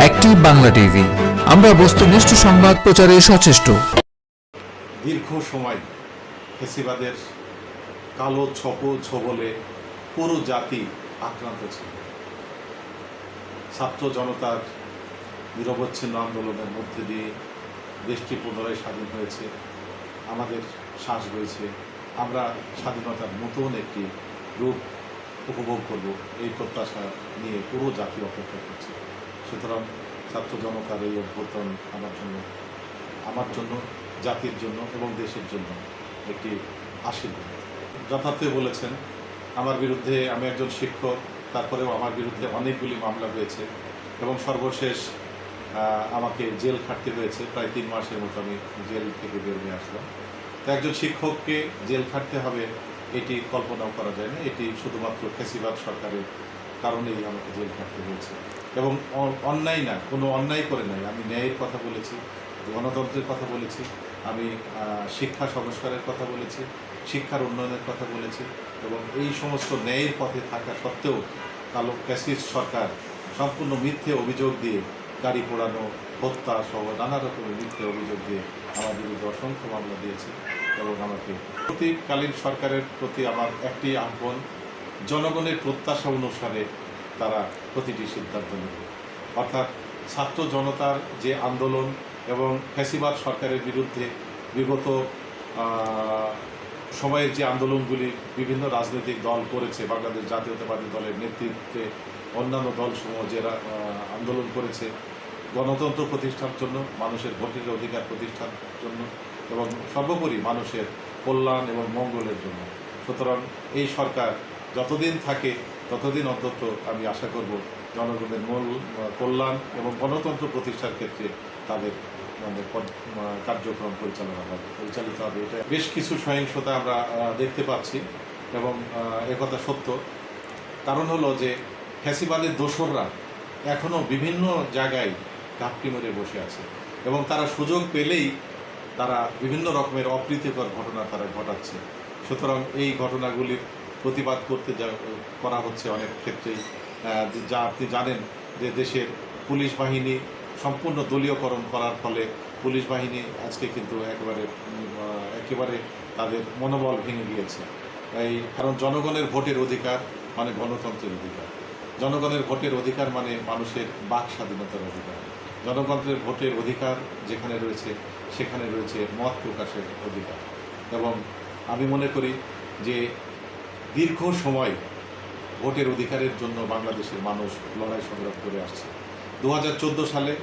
Active Bangla TV. আমরা বস্তুনিষ্ঠ সংবাদ প্রচারে সচেষ্ট। দীর্ঘ সময় ফেসিবাদের কালো ছপ ছবলে পুরো জাতি আক্রান্ত ছিল। ছাত্র জনতার নিরবচ্ছিন্ন আন্দোলনের মধ্যে দিয়ে দেশটি পুনরায় স্বাধীন হয়েছে, আমাদের শ্বাস রয়েছে আমরা স্বাধীনতার নতুন একটি রূপ উপভোগ করব, এই প্রত্যাশা নিয়ে পুরো জাতি অপেক্ষা করছে। সুতরাং ছাত্র জনতার এই অভ্যর্থন আমার জন্য আমার জন্য, জাতির জন্য এবং দেশের জন্য একটি আশীর্বাদ। যথার্থ বলেছেন, আমার বিরুদ্ধে আমি একজন শিক্ষক, তারপরেও আমার বিরুদ্ধে অনেকগুলি মামলা হয়েছে এবং সর্বশেষ আমাকে জেল খাটতে হয়েছে, প্রায় তিন মাসের মতো আমি জেল থেকে বের হয়ে আসলাম। তো একজন শিক্ষককে জেল খাটতে হবে, এটি কল্পনাও করা যায় না। এটি শুধুমাত্র ফেসিবাদ সরকারের কারণেই আমাকে জেল খাটতে হয়েছে। এবং অন্যায় না, কোনো অন্যায় করে নাই। আমি ন্যায়ের কথা বলেছি, গণতন্ত্রের কথা বলেছি, আমি শিক্ষা সংস্কারের কথা বলেছি, শিক্ষার উন্নয়নের কথা বলেছি এবং এই সমস্ত ন্যায়ের পথে থাকা সত্ত্বেও কালো ফ্যাসিস্ট সরকার সম্পূর্ণ মিথ্যে অভিযোগ দিয়ে গাড়ি পোড়ানো, হত্যা সহ নানা রকমের মিথ্যে অভিযোগ দিয়ে আমার বিরুদ্ধে অসংখ্য মামলা দিয়েছে এবং আমাকে প্রতিকালীন সরকারের প্রতি আমার একটি আহ্বান, জনগণের প্রত্যাশা অনুসারে তারা প্রতিটি সিদ্ধান্ত নেবে। অর্থাৎ ছাত্র জনতার যে আন্দোলন এবং ফ্যাসিবাদ সরকারের বিরুদ্ধে বিগত সময়ের যে আন্দোলনগুলি বিভিন্ন রাজনৈতিক দল করেছে বাংলাদেশ জাতীয়তাবাদী দলের নেতৃত্বে অন্যান্য দলসমূহ আহ, আন্দোলন করেছে গণতন্ত্র প্রতিষ্ঠার জন্য মানুষের ভোটের অধিকার প্রতিষ্ঠার জন্য এবং সর্বোপরি মানুষের কল্যাণ এবং মঙ্গলের জন্য। সুতরাং এই সরকার যতদিন থাকে ততদিন অন্তত আমি আশা করব জনগণের মূল কল্যাণ এবং গণতন্ত্র প্রতিষ্ঠার ক্ষেত্রে তাদের মানে কার্যক্রম পরিচালনা হবে। পরিচালিত হবে। এটা বেশ কিছু সহিংসতা আমরা দেখতে পাচ্ছি এবং একথা সত্য। কারণ হলো যে ফ্যাসিবাদের দোসররা এখনও বিভিন্ন জায়গায় ঘাপটি মেরে বসে আছে এবং তারা সুযোগ পেলেই তারা বিভিন্ন রকমের অপ্রীতিকর ঘটনা তারা ঘটাচ্ছে। সুতরাং এই ঘটনাগুলির প্রতিবাদ করতে যা করা হচ্ছে অনেক ক্ষেত্রেই। যা আপনি জানেন যে দেশের পুলিশ বাহিনী সম্পূর্ণ দলীয়করণ করার ফলে পুলিশ বাহিনী আজকে কিন্তু একেবারে একেবারে তাদের মনোবল ভেঙে গিয়েছে। এই কারণ জনগণের ভোটের অধিকার মানে গণতন্ত্রের অধিকার। জনগণের ভোটের অধিকার মানে মানুষের বাক স্বাধীনতার অধিকার। জনগণের ভোটের অধিকার যেখানে রয়েছে, সেখানে রয়েছে মত প্রকাশের অধিকার। এবং আমি মনে করি যে দীর্ঘ সময় ভোটের অধিকারের জন্য বাংলাদেশের মানুষ লড়াই সংগ্রাম করে আসছে। দু হাজার চোদ্দ সালে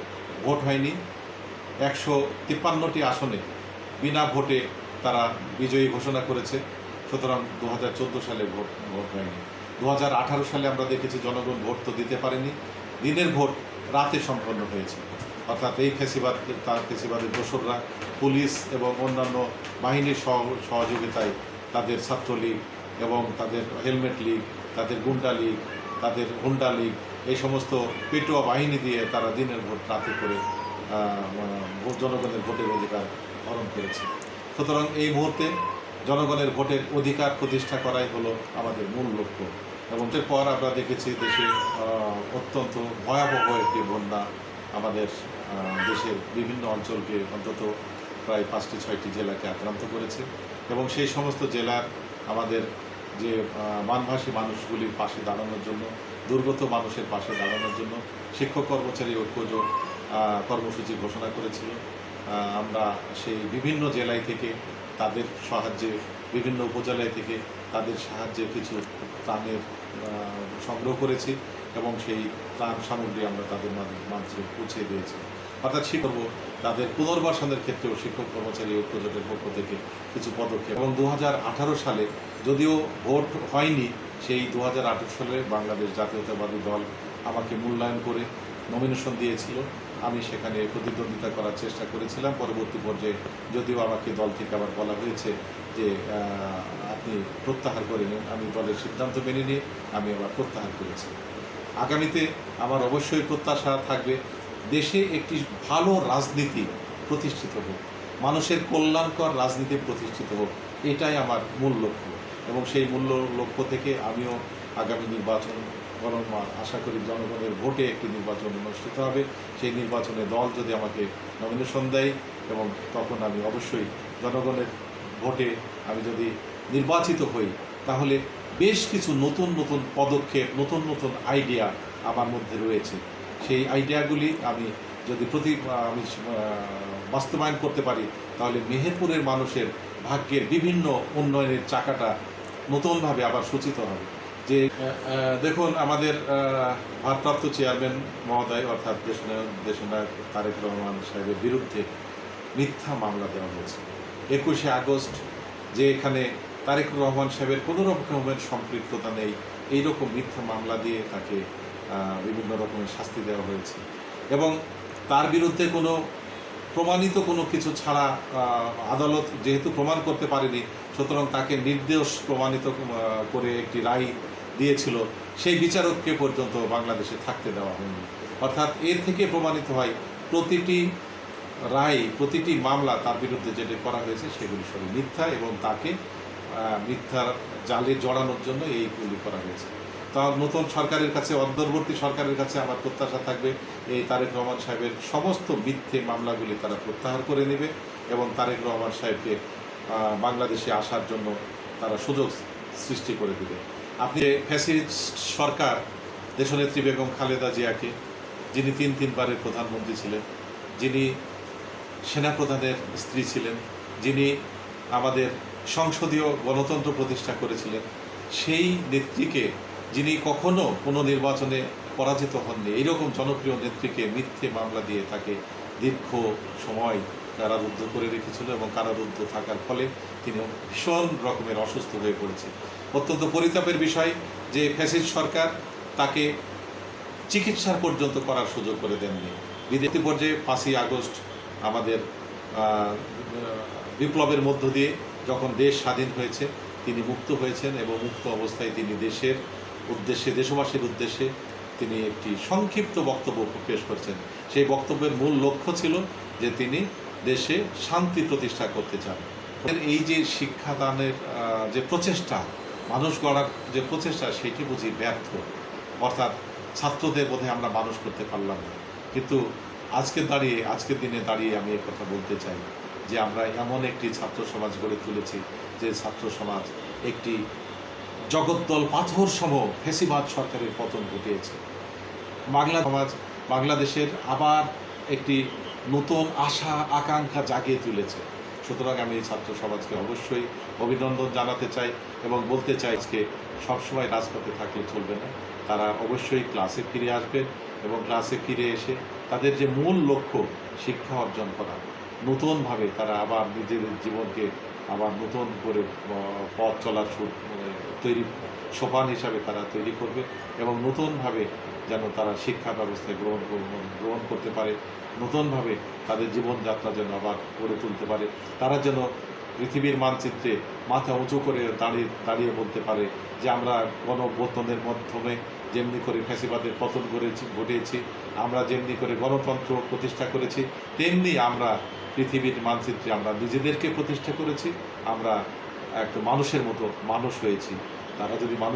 ভোট হয়নি। একশো তিপ্পান্নটি আসনে বিনা ভোটে তারা বিজয়ী ঘোষণা করেছে। সুতরাং দু হাজার চোদ্দ সালে ভোট ভোট হয়নি। দু হাজার আঠারো সালে আমরা দেখেছি জনগণ ভোট তো দিতে পারেনি। দিনের ভোট রাতে সম্পন্ন হয়েছে। অর্থাৎ এই ফেসিবাদ, তার ফেসিবাদের দোসররা, পুলিশ এবং অন্যান্য বাহিনীর সহ- সহযোগিতায় তাদের ছাত্রলীগ এবং তাদের হেলমেট লিগ, তাদের গুন্ডা লিগ, তাদের হুন্ডা লিগ, এই সমস্ত পেটোয়া বাহিনী দিয়ে তারা দিনের ভোট, রাতে করে জনগণের ভোটের অধিকার হরণ করেছে। সুতরাং এই মুহূর্তে জনগণের ভোটের অধিকার প্রতিষ্ঠা করাই হলো আমাদের মূল লক্ষ্য এবং এরপর আমরা দেখেছি দেশে অত্যন্ত ভয়াবহ একটি বন্যা আমাদের দেশের বিভিন্ন অঞ্চলকে অন্তত প্রায় পাঁচটি, ছয়টি জেলাকে আক্রান্ত করেছে এবং সেই সমস্ত জেলার আমাদের যে আহ, মানভাসী মানুষগুলির পাশে দাঁড়ানোর জন্য দুর্গত মানুষের পাশে দাঁড়ানোর জন্য শিক্ষক কর্মচারী ঐক্যজোট কর্মসূচি ঘোষণা করেছিল। আমরা সেই বিভিন্ন জেলায় থেকে তাদের সাহায্যে বিভিন্ন উপজেলায় থেকে তাদের সাহায্যে কিছু ত্রাণের সংগ্রহ করেছি এবং সেই ত্রাণ সামগ্রী আমরা তাদের মাঝে পৌঁছে দিয়েছি। অর্থাৎ শিক্ষক তাদের পুনর্বাসনের ক্ষেত্রেও শিক্ষক কর্মচারী ঐক্যজোটের পক্ষ থেকে কিছু পদক্ষেপ। এবং দু হাজার আঠারো সালে যদিও ভোট হয়নি, সেই দু হাজার আঠেরো সালে বাংলাদেশ জাতীয়তাবাদী দল আমাকে মূল্যায়ন করে নমিনেশন দিয়েছিল। আমি সেখানে প্রতিদ্বন্দ্বিতা করার চেষ্টা করেছিলাম। পরবর্তী পর্যায়ে যদিও আমাকে দল থেকে আবার বলা হয়েছে যে আপনি প্রত্যাহার করে নিন। আমি দলের সিদ্ধান্ত মেনে নিয়ে আমি আবার প্রত্যাহার করেছি। আগামীতে আমার অবশ্যই প্রত্যাশা থাকবে। দেশে একটি ভালো রাজনীতি প্রতিষ্ঠিত হোক, মানুষের কল্যাণকর রাজনীতি প্রতিষ্ঠিত হোক, এটাই আমার মূল লক্ষ্য। এবং সেই মূল্য লক্ষ্য থেকে আমিও আগামী নির্বাচন আ- আশা করি জনগণের ভোটে একটি নির্বাচন অনুষ্ঠিত হবে। সেই নির্বাচনে দল যদি আমাকে নমিনেশন দেয় এবং তখন আমি অবশ্যই জনগণের ভোটে আমি যদি নির্বাচিত হই, তাহলে বেশ কিছু নতুন নতুন পদক্ষেপ, নতুন নতুন আইডিয়া আমার মধ্যে রয়েছে। সেই আইডিয়াগুলি আমি যদি প্রতি আমি বাস্তবায়ন করতে পারি, তাহলে মেহেরপুরের মানুষের ভাগ্যের বিভিন্ন উন্নয়নের চাকাটা নতুনভাবে আবার সূচিত হবে। যে দেখুন, আমাদের ভারপ্রাপ্ত চেয়ারম্যান মহোদয় অর্থাৎ দেশনায়ক দেশনায়ক তারেক রহমান সাহেবের বিরুদ্ধে মিথ্যা মামলা দেওয়া হয়েছে। একুশে আগস্ট, যে এখানে তারেক রহমান সাহেবের কোনো রকমের সম্পৃক্ততা নেই, এইরকম মিথ্যা মামলা দিয়ে তাকে বিভিন্ন রকমের শাস্তি দেওয়া হয়েছে। এবং তার বিরুদ্ধে কোনো প্রমাণিত কোনো কিছু ছাড়া আদালত যেহেতু প্রমাণ করতে পারেনি, সুতরাং তাকে নির্দোষ প্রমাণিত করে একটি রায় দিয়েছিল। সেই বিচারককে পর্যন্ত বাংলাদেশে থাকতে দেওয়া হয়নি। অর্থাৎ এর থেকে প্রমাণিত হয়, প্রতিটি রায়, প্রতিটি মামলা তার বিরুদ্ধে যেটা করা হয়েছে, সেগুলি সবই মিথ্যা এবং তাকে মিথ্যার জালে জড়ানোর জন্য এইগুলি করা হয়েছে। তা নতুন সরকারের কাছে, অন্তর্বর্তী সরকারের কাছে আমার প্রত্যাশা থাকবে, এই তারেক রহমান সাহেবের সমস্ত মিথ্যে মামলাগুলি তারা প্রত্যাহার করে নেবে এবং তারেক রহমান সাহেবকে বাংলাদেশে আসার জন্য তারা সুযোগ সৃষ্টি করে দেবে। আপনি ফ্যাসিস্ট সরকার, দেশনেত্রী বেগম খালেদা জিয়াকে, যিনি তিন তিনবারের প্রধানমন্ত্রী ছিলেন, যিনি সেনাপ্রধানের স্ত্রী ছিলেন, যিনি আমাদের সংসদীয় গণতন্ত্র প্রতিষ্ঠা করেছিলেন, সেই নেত্রীকে যিনি কখনো কোনো নির্বাচনে পরাজিত হননি। এইরকম জনপ্রিয় নেত্রীকে মিথ্যে মামলা দিয়ে তাকে দীর্ঘ সময় কারারুদ্ধ করে রেখেছিল এবং কারারুদ্ধ থাকার ফলে তিনি ভীষণ রকমের অসুস্থ হয়ে পড়েছে অত্যন্ত পরিতাপের বিষয় যে ফ্যাসিস্ট সরকার তাকে চিকিৎসার পর্যন্ত করার সুযোগ করে দেননি। বিদেশি পর্যায়ে পাঁচই আগস্ট আমাদের বিপ্লবের মধ্য দিয়ে যখন দেশ স্বাধীন হয়েছে, তিনি মুক্ত হয়েছেন এবং মুক্ত অবস্থায় তিনি দেশের উদ্দেশ্যে, দেশবাসীর উদ্দেশ্যে তিনি একটি সংক্ষিপ্ত বক্তব্য পেশ করেছেন। সেই বক্তব্যের মূল লক্ষ্য ছিল যে তিনি দেশে শান্তি প্রতিষ্ঠা করতে চান। এই যে শিক্ষাদানের যে প্রচেষ্টা, মানুষ গড়ার যে প্রচেষ্টা, সেটি বুঝি ব্যর্থ। অর্থাৎ ছাত্রদের বোধহয় আমরা মানুষ করতে পারলাম না। কিন্তু আজকে দাঁড়িয়ে, আজকের দিনে দাঁড়িয়ে আমি কথা বলতে চাই যে আমরা এমন একটি ছাত্র সমাজ গড়ে তুলেছি যে ছাত্র সমাজ একটি জগদ্দল পাথর সম ফেসিবাদ সরকারের পতন ঘটিয়েছে। বাংলা সমাজ বাংলাদেশের আবার একটি নতুন আশা, আকাঙ্ক্ষা জাগিয়ে তুলেছে। সুতরাং আমি এই ছাত্র সমাজকে অবশ্যই অভিনন্দন জানাতে চাই এবং বলতে চাই আজকে সবসময় রাজপথে থাকলে চলবে না। তারা অবশ্যই ক্লাসে ফিরে আসবে এবং ক্লাসে ফিরে এসে তাদের যে মূল লক্ষ্য শিক্ষা অর্জন করা, নতুনভাবে তারা আবার নিজেদের জীবনকে আবার নতুন করে পথ চলার মানে তৈরি, সোপান হিসাবে তারা তৈরি করবে এবং নতুনভাবে যেন তারা শিক্ষা ব্যবস্থায় গ্রহণ গ্রহণ করতে পারে, নতুনভাবে তাদের জীবনযাত্রা যেন আবার গড়ে তুলতে পারে, তারা যেন পৃথিবীর মানচিত্রে মাথা উঁচু করে দাঁড়িয়ে দাঁড়িয়ে বলতে পারে যে আমরা গণবর্তনের মাধ্যমে যেমনি করে ফ্যাসিবাদের পতন করেছি ঘটিয়েছি আমরা যেমনি করে গণতন্ত্র প্রতিষ্ঠা করেছি, তেমনি আমরা পৃথিবীর মানচিত্রে আমরা নিজেদেরকে প্রতিষ্ঠা করেছি, আমরা একটা মানুষের মতো মানুষ হয়েছি। তারা যদি মানুষ